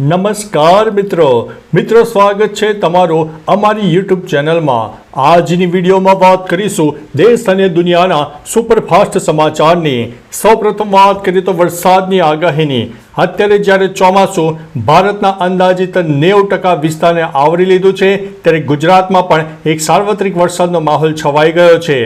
નમસ્કાર મિત્રો. મિત્રો, સ્વાગત છે તમારું અમારી યુટ્યુબ ચેનલમાં. આજની વિડીયોમાં વાત કરીશું દેશ અને દુનિયાના સુપરફાસ્ટ સમાચારની. સૌપ્રથમ વાત કરીએ તો વરસાદની આગાહીની. અત્યારે જ્યારે ચોમાસું ભારતના અંદાજિત નેવું ટકા વિસ્તારને આવરી લીધું છે, ત્યારે ગુજરાતમાં પણ એક સાર્વત્રિક વરસાદનો માહોલ છવાઈ ગયો છે.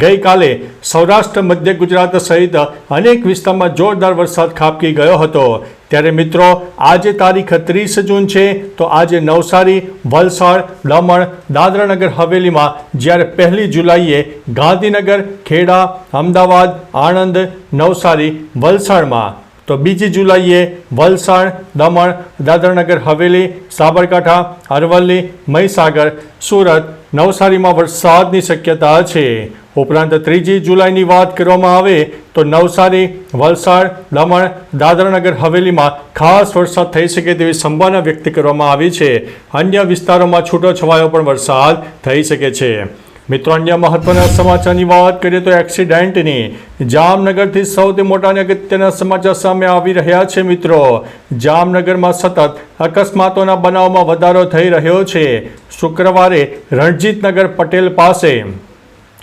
ગઈકાલે સૌરાષ્ટ્ર, મધ્ય ગુજરાત સહિત અનેક વિસ્તારમાં જોરદાર વરસાદ ખાબકી ગયો હતો. ત્યારે મિત્રો, આજે તારીખ ત્રીસ જૂન છે, તો આજે નવસારી, વલસાડ, દમણ, દાદરાનગર, હવેલીમાં જ્યારે પહેલી જુલાઈએ ગાંધીનગર, ખેડા, અમદાવાદ, આણંદ, નવસારી, વલસાડમાં, તો બીજી જુલાઈએ વલસાડ, દમણ, દાદરાનગર, હવેલી, સાબરકાંઠા, અરવલ્લી, મહીસાગર, સુરત નવસારીમાં વરસાદની શક્યતા છે. ઉપરાંત ત્રીજી જુલાઈની વાત કરવામાં આવે તો નવસારી, વલસાડ, દમણ, દાદરાનગર, હવેલીમાં ખાસ વરસાદ થઈ શકે તેવી સંભાવના વ્યક્ત કરવામાં આવી છે. અન્ય વિસ્તારોમાં છૂટો છવાયો પણ વરસાદ થઈ શકે છે. મિત્રો અન્ય મહત્વના સમાચારની વાત કરીએ તો એક્સિડન્ટની. જામનગરથી સૌથી મોટા અને અગત્યના સમાચાર સામે આવી રહ્યા છે મિત્રો. જામનગરમાં સતત અકસ્માતોના બનાવમાં વધારો થઈ રહ્યો છે. શુક્રવારે રણજીતનગર પટેલ પાસે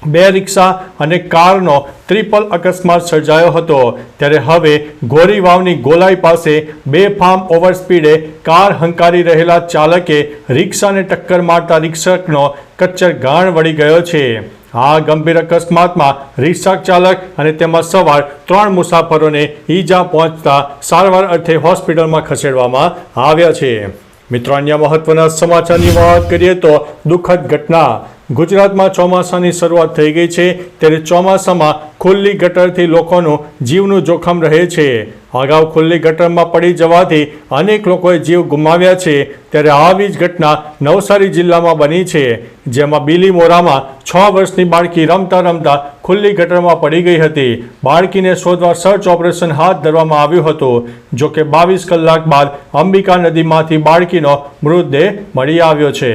બે રિક્ષા અને કારનો ટ્રિપલ અકસ્માત સર્જાયો હતો. ત્યારે હવે ગોરીવાવની ગોલાઈ પાસે બે ફાર્મ ઓવર સ્પીડે કાર હંકારી રહેલા ચાલકે રિક્ષાને ટક્કર મારતા રિક્ષકનો કચ્ચર ગાણ વળી ગયો છે. આ ગંભીર અકસ્માતમાં રિક્ષા ચાલક અને તેમાં સવાર ત્રણ મુસાફરોને ઈજા પહોંચતા સારવાર અર્થે હોસ્પિટલમાં ખસેડવામાં આવ્યા છે. મિત્રો, અન્ય મહત્વના સમાચારની વાત કરીએ તો દુઃખદ ઘટના. ગુજરાતમાં ચોમાસાની શરૂઆત થઈ ગઈ છે ત્યારે ચોમાસામાં ખુલ્લી ગટરથી લોકોનું જીવનું જોખમ રહે છે. અગાઉ ખુલ્લી ગટરમાં પડી જવાથી અનેક લોકોએ જીવ ગુમાવ્યા છે ત્યારે આવી જ ઘટના નવસારી જિલ્લામાં બની છે, જેમાં બીલીમોરામાં છ વર્ષની બાળકી રમતા રમતા ખુલ્લી ગટરમાં પડી ગઈ હતી. બાળકીને શોધવા સર્ચ ઓપરેશન હાથ ધરવામાં આવ્યું હતું, જો કે બાવીસ કલાક બાદ અંબિકા નદીમાંથી બાળકીનો મૃતદેહ મળી આવ્યો છે.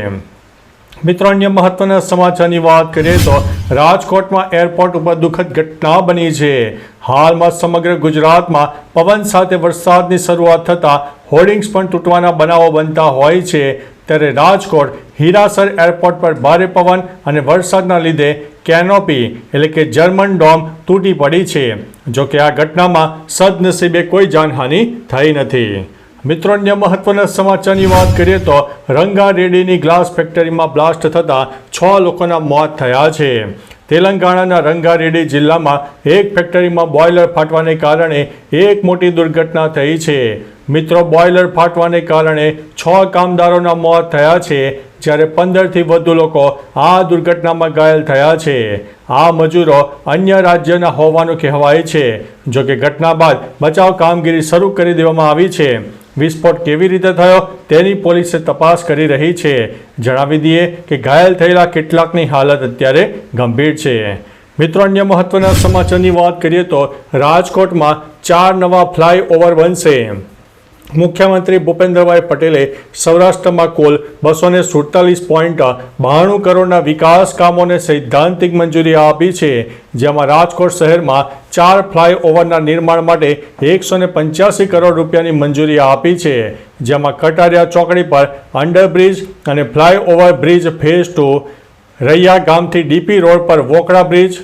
મિત્રો અન્ય મહત્વના સમાચારની વાત કરીએ તો રાજકોટમાં એરપોર્ટ ઉપર દુઃખદ ઘટના બની છે. હાલમાં સમગ્ર ગુજરાતમાં પવન સાથે વરસાદની શરૂઆત થતાં હોર્ડિંગ્સ પણ તૂટવાના બનાવો બનતા હોય છે. ત્યારે રાજકોટ હીરાસર એરપોર્ટ પર ભારે પવન અને વરસાદના લીધે કેનોપી એટલે કે જર્મન ડોમ તૂટી પડી છે. જોકે આ ઘટનામાં સદનસીબે કોઈ જાનહાનિ થઈ નથી. મિત્રો, અન્ય મહત્વના સમાચારની વાત કરીએ તો રંગારેડીની ગ્લાસ ફેક્ટરીમાં બ્લાસ્ટ થતાં છ લોકોના મોત થયા છે. તેલંગાણાના રંગારેડ્ડી જિલ્લામાં એક ફેક્ટરીમાં બોઇલર ફાટવાને કારણે એક મોટી દુર્ઘટના થઈ છે. મિત્રો બોઇલર ફાટવાને કારણે છ કામદારોના મોત થયા છે, જ્યારે પંદરથી વધુ લોકો આ દુર્ઘટનામાં ઘાયલ થયા છે. આ મજૂરો અન્ય રાજ્યના હોવાનું કહેવાય છે જો કે ઘટના બાદ બચાવ કામગીરી શરૂ કરી દેવામાં આવી છે. વિસ્ફોટ કેવી રીતે થયો તેની પોલીસે તપાસ કરી રહી છે. જણાવી દઈએ કે ઘાયલ થયેલા કેટલાકની હાલત અત્યારે ગંભીર છે. મિત્રો, અન્ય મહત્વના સમાચારની વાત કરીએ તો રાજકોટમાં ચાર નવા ફ્લાયઓવર બનશે. મુખ્યમંત્રી ભૂપેન્દ્રભાઈ પટેલે સૌરાષ્ટ્રમાં કુલ બસો ને સુડતાલીસ પોઈન્ટ બાણું કરોડના વિકાસ કામોને સૈદ્ધાંતિક મંજૂરી આપી છે, જેમાં રાજકોટ શહેરમાં ચાર ફ્લાયઓવરના નિર્માણ માટે એકસો ને પંચ્યાસી કરોડ રૂપિયાની મંજૂરી આપી છે, જેમાં કટારિયા ચોકડી પર અંડરબ્રિજ અને flyover bridge phase two, Raiya ગામથી ડીપી રોડ પર વોકડા બ્રિજ,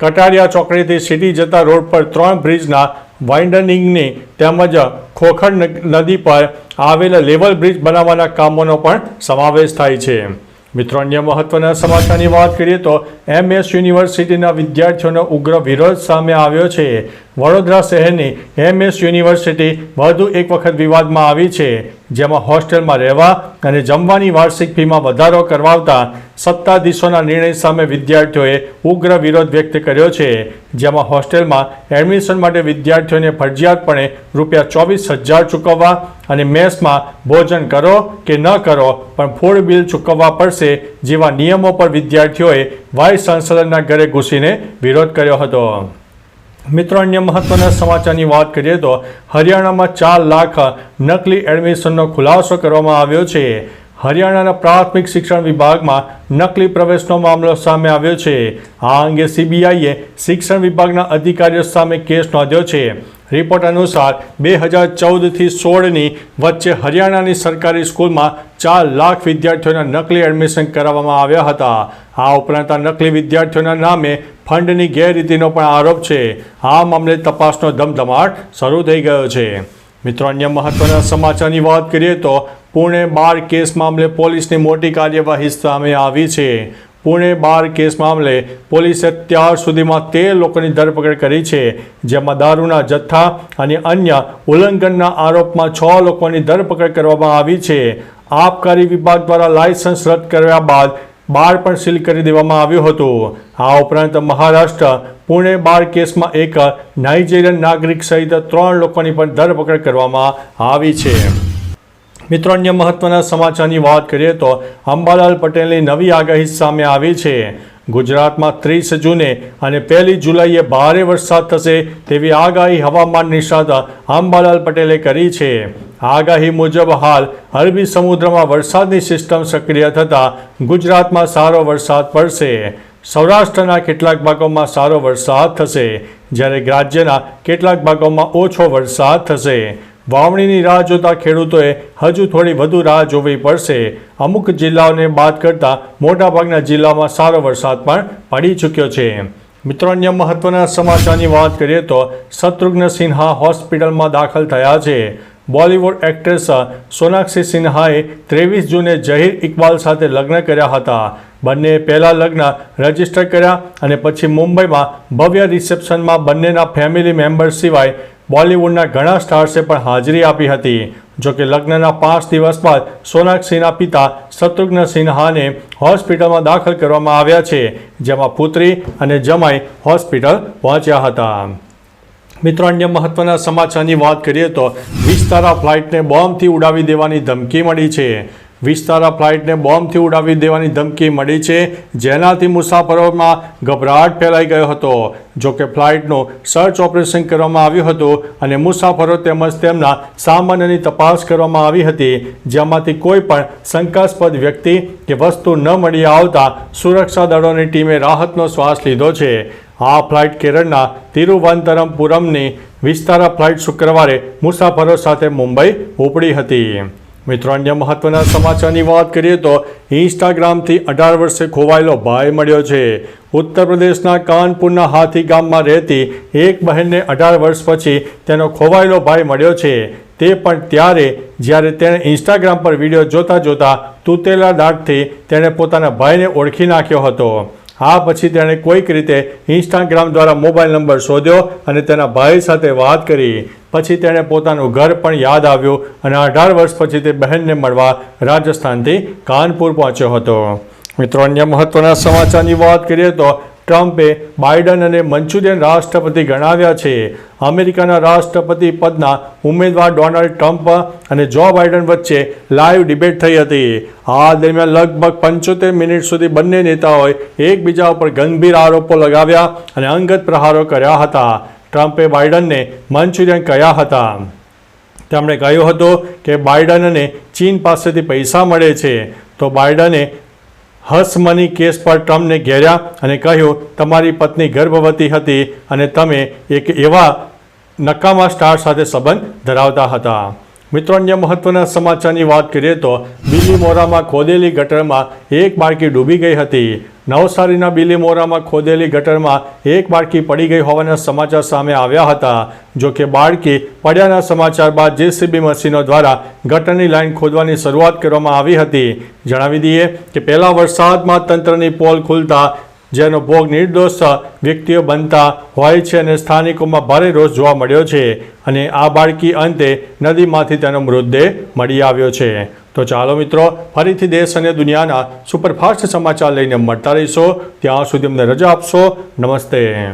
કટારિયા ચોકડીથી સિટી જતા રોડ પર ત્રણ બ્રિજના વાઇન્ડનિંગની તેમજ ખોખર નદી પર આવેલા લેવલ બ્રિજ બનાવવાના કામોનો પણ સમાવેશ થાય છે. મિત્રો, અન્ય મહત્વના સમાચારની વાત કરીએ તો એમએસ યુનિવર્સિટીના વિદ્યાર્થીઓનો ઉગ્ર વિરોધ સામે આવ્યો છે. વડોદરા શહેરની એમએસ યુનિવર્સિટી વધુ એક વખત વિવાદમાં આવી છે. જેમાં હોસ્ટેલમાં રહેવા અને જમવાની વાર્ષિક ફીમાં વધારો કરવાવતા સત્તાધીશોના નિર્ણય સામે વિદ્યાર્થીઓએ ઉગ્ર વિરોધ વ્યક્ત કર્યો છે. જેમાં હોસ્ટેલમાં એડમિશન માટે વિદ્યાર્થીઓને ફરજિયાતપણે રૂપિયા ચોવીસ હજાર ચૂકવવા અને મેસમાં ભોજન કરો કે ન કરો, પણ ફૂડ બિલ ચૂકવવા પડશે જેવા નિયમો પર વિદ્યાર્થીઓએ વાઇસ સંસદના ઘરે ઘૂસીને વિરોધ કર્યો હતો. મિત્રો, અન્ય મહત્વના સમાચારની વાત કરીએ તો હરિયાણામાં ચાર લાખ નકલી એડમિશનનો ખુલાસો કરવામાં આવ્યો છે. હરિયાણાના પ્રાથમિક શિક્ષણ વિભાગમાં નકલી પ્રવેશનો મામલો સામે આવ્યો છે. આ અંગે સીબીઆઈએ શિક્ષણ વિભાગના અધિકારીઓ સામે કેસ નોંધ્યો છે. રિપોર્ટ અનુસાર બે હજાર ચૌદથી સોળની વચ્ચે હરિયાણાની સરકારી સ્કૂલમાં ચાર લાખ વિદ્યાર્થીઓના નકલી એડમિશન કરાવવામાં આવ્યા હતા. આ ઉપરાંત આ નકલી વિદ્યાર્થીઓના નામે ફંડની ગેરરીતિનો પણ આરોપ છે. આ મામલે તપાસનો ધમધમાટ શરૂ થઈ ગયો છે. મિત્રો, અન્ય મહત્વના સમાચારની વાત કરીએ તો પુણે બાર કેસ મામલે પોલીસની મોટી કાર્યવાહી સામે આવી છે. પુણે બાર કેસ મામલે પોલીસે અત્યાર સુધીમાં તેર લોકોની ધરપકડ કરી છે, જેમાં દારૂના જથ્થા અને અન્ય ઉલ્લંઘનના આરોપમાં છ લોકોની ધરપકડ કરવામાં આવી છે. આબકારી વિભાગ દ્વારા લાયસન્સ રદ કર્યા બાદ બાર પણ સીલ કરી દેવામાં આવ્યું હતું. આ ઉપરાંત મહારાષ્ટ્ર પુણે બાર કેસમાં એક નાઇજેરિયન નાગરિક સહિત ત્રણ લોકોની પણ ધરપકડ કરવામાં આવી છે. મિત્રો, અન્ય મહત્વના સમાચારની વાત કરીએ તો અંબાલાલ પટેલની નવી આગાહી સામે આવી છે. ગુજરાતમાં ત્રીસ જૂને અને પહેલી જુલાઈએ ભારે વરસાદ થશે તેવી આગાહી હવામાન નિષ્ણાત અંબાલાલ પટેલે કરી છે. આગાહી મુજબ હાલ અરબી સમુદ્રમાં વરસાદની સિસ્ટમ સક્રિય થતાં ગુજરાતમાં સારો વરસાદ પડશે. સૌરાષ્ટ્રના કેટલાક ભાગોમાં સારો વરસાદ થશે. જ્યારે રાજ્યના કેટલાક ભાગોમાં ઓછો વરસાદ થશે. વાવણીની રાહ જોતા ખેડૂતોએ હજુ થોડી વધુ રાહ જોવી પડશે. અમુક જિલ્લાઓને બાદ કરતા મોટાભાગના જિલ્લામાં સારો વરસાદ પણ પડી ચૂક્યો છે. મિત્રો, અન્ય મહત્વના સમાચારની વાત કરીએ તો શત્રુઘ્ન સિન્હા હોસ્પિટલમાં દાખલ થયા છે. બોલિવૂડ એક્ટ્રેસ સોનાક્ષી સિન્હાએ ત્રેવીસ જૂને જહીર ઇકબાલ સાથે લગ્ન કર્યા હતા. બંને પહેલા લગ્ન રજિસ્ટર કર્યા અને પછી મુંબઈમાં ભવ્ય રિસેપ્શનમાં બંનેના ફેમિલી મેમ્બર્સ સિવાય બોલિવૂડના ઘણા સ્ટાર્સે પણ હાજરી આપી હતી. જોકે લગ્નના પાંચ દિવસ બાદ સોનાક્ષીના પિતા શત્રુઘ્ન સિન્હાને હોસ્પિટલમાં દાખલ કરવામાં આવ્યા છે, જેમાં પુત્રી અને જમાઈ હોસ્પિટલ પહોંચ્યા હતા. મિત્રો, અન્ય મહત્વના સમાચારની વાત કરીએ તો વિસ્તારા ફ્લાઇટને બોમ્બથી ઉડાવી દેવાની ધમકી મળી છે. વિસ્તારા ફ્લાઇટને બોમ્બથી ઉડાવી દેવાની ધમકી મળી છે. જેનાથી મુસાફરોમાં ગભરાટ ફેલાઈ ગયો હતો. જો કે ફ્લાઇટનું સર્ચ ઓપરેશન કરવામાં આવ્યું હતું અને મુસાફરો તેમજ તેમના સામાનની તપાસ કરવામાં આવી હતી. જેમાંથી કોઈ પણ શંકાસ્પદ વ્યક્તિ કે વસ્તુ ન મળી આવતા સુરક્ષા દળોની ટીમે રાહતનો શ્વાસ લીધો છે. આ ફ્લાઇટ કેરળના તિરુવનંતરમપુરમની વિસ્તારા ફ્લાઇટ શુક્રવારે મુસાફરો સાથે મુંબઈ ઉપડી હતી. મિત્રો, અન્ય મહત્વના સમાચારની વાત કરીએ તો ઇન્સ્ટાગ્રામથી અઢાર વર્ષે ખોવાયેલો ભાઈ મળ્યો છે. ઉત્તર પ્રદેશના કાનપુરના હાથી ગામમાં રહેતી એક બહેનને અઢાર વર્ષ પછી તેનો ખોવાયેલો ભાઈ મળ્યો છે. તે પણ ત્યારે, જ્યારે તેણે ઇન્સ્ટાગ્રામ પર વીડિયો જોતા જોતા તૂટેલા દાગથી તેણે પોતાના ભાઈને ઓળખી નાખ્યો હતો. આ પછી તેણે કોઈક રીતે ઇન્સ્ટાગ્રામ દ્વારા મોબાઈલ નંબર શોધ્યો અને તેના ભાઈ સાથે વાત કરી. પછી તેણે પોતાનું ઘર પણ યાદ આવ્યું અને અઢાર વર્ષ પછી તે બહેનને મળવા રાજસ્થાનથી કાનપુર પહોંચ્યો હતો. મિત્રો, અન્ય મહત્વના સમાચારની વાત કરીએ તો ટ્રમ્પે બાઇડન અને મંચુરિયન રાષ્ટ્રપતિ ગણાવ્યા છે. અમેરિકાના રાષ્ટ્રપતિ પદના ઉમેદવાર ડોનાલ્ડ ટ્રમ્પ અને જો બાઇડન વચ્ચે લાઈવ ડિબેટ થઈ હતી. આ દરમિયાન લગભગ પંચોતેર મિનિટ સુધી બંને નેતાઓએ એકબીજા ઉપર ગંભીર આરોપો લગાવ્યા અને અંગત પ્રહારો કર્યા હતા. ટ્રમ્પે બાઇડનને મંચુરિયન કહ્યા હતા. તેમણે કહ્યું હતું કે બાઇડનને ચીન પાસેથી પૈસા મળે છે. તો બાઇડને હસમની કેસ પર ટ્રમ્પને ઘેર્યા અને કહ્યું, તમારી પત્ની ગર્ભવતી હતી અને તમે એક એવા નકામા સ્ટાર સાથે સંબંધ ધરાવતા હતા. મિત્રો, અન્ય મહત્વના સમાચારની વાત કરીએ તો બિલીમોરામાં ખોદેલી ગટરમાં એક બાળકી ડૂબી ગઈ હતી. નવસારીના બિલીમોરામાં ખોદેલી ગટરમાં એક બાળકી પડી ગઈ હોવાના સમાચાર સામે આવ્યા હતા. જો કે બાળકી પડ્યાના સમાચાર બાદ જેસીબી મશીનો દ્વારા ગટરની લાઈન ખોદવાની શરૂઆત કરવામાં આવી હતી. જણાવી દઈએ કે પહેલા વરસાદમાં તંત્રની પોલ ખુલતા જેનો ભોગ નિર્દોષ વ્યક્તિઓ બનતા હોય છે અને સ્થાનિકોમાં ભારે રોષ જોવા મળ્યો છે અને આ બાળકી અંતે નદીમાંથી તેનો મૃતદેહ મળી આવ્યો છે. તો ચાલો મિત્રો, ફરીથી દેશ અને દુનિયાના સુપરફાસ્ટ સમાચાર લઈને મળતા રહીશો. ત્યાં સુધી અમને રજા આપશો. નમસ્તે.